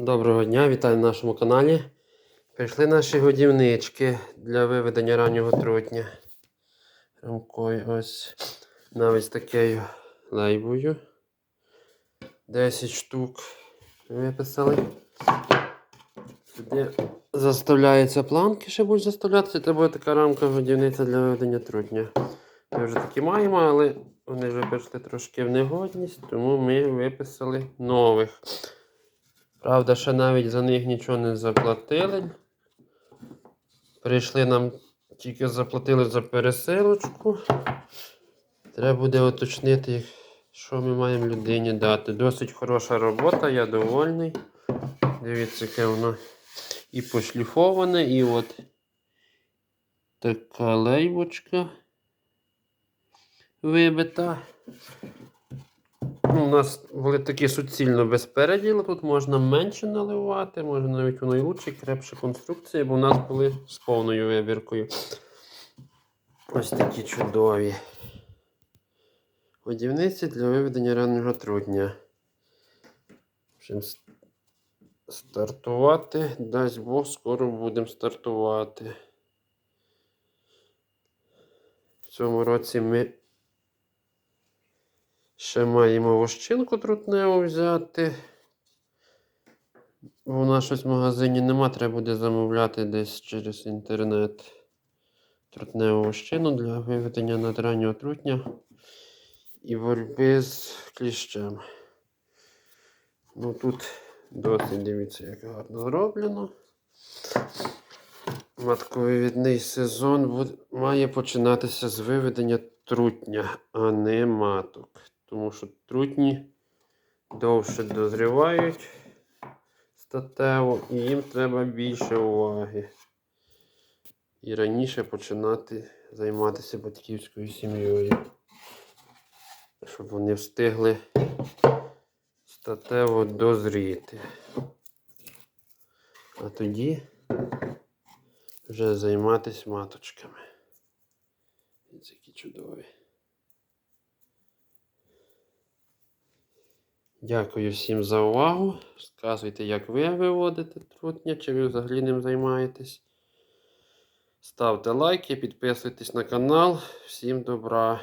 Доброго дня, вітаю на нашому каналі. Прийшли наші годівнички для виведення раннього трутня. Рамкою ось навіть такою лейбою. 10 штук виписали. Сюди заставляються планки, ще будуть заставлятися. Це буде така рамка годівниця для виведення трутня. Ми вже такі маємо, але вони вже пішли трошки в негодність, тому ми виписали нових. Правда, ще навіть за них нічого не заплатили. Прийшли нам, тільки заплатили за пересилочку. Треба буде уточнити, що ми маємо людині дати. Досить хороша робота, я довольний. Дивіться, яке воно і пошліфоване, і от така лейбочка вибита. Ну, У нас були такі суцільно без переділу, тут можна менше наливати, може навіть воно і лучше, крепша конструкція, бо у нас були з повною вибіркою. Ось такі чудові. Годівниці для виведення раннього трудня. Стартувати, дасть Бог, скоро будемо стартувати. В цьому році ми Ще маємо вощинку трутневу взяти. У щось в магазині нема, треба буде замовляти десь через інтернет трутневу вощину для виведення надраннього трутня і боротьби з кліщем. Ну тут досить дивіться, як гарно зроблено. Матковивідний сезон має починатися з виведення трутня, а не маток. Тому що трутні довше дозрівають статево і їм треба більше уваги. І раніше починати займатися батьківською сім'єю. Щоб вони встигли статево дозріти. А тоді вже займатися маточками. Ці які чудові. Дякую всім за увагу. Сказуйте, як ви виводите трутня, чи ви взагалі ним займаєтесь. Ставте лайки, підписуйтесь на канал. Всім добра!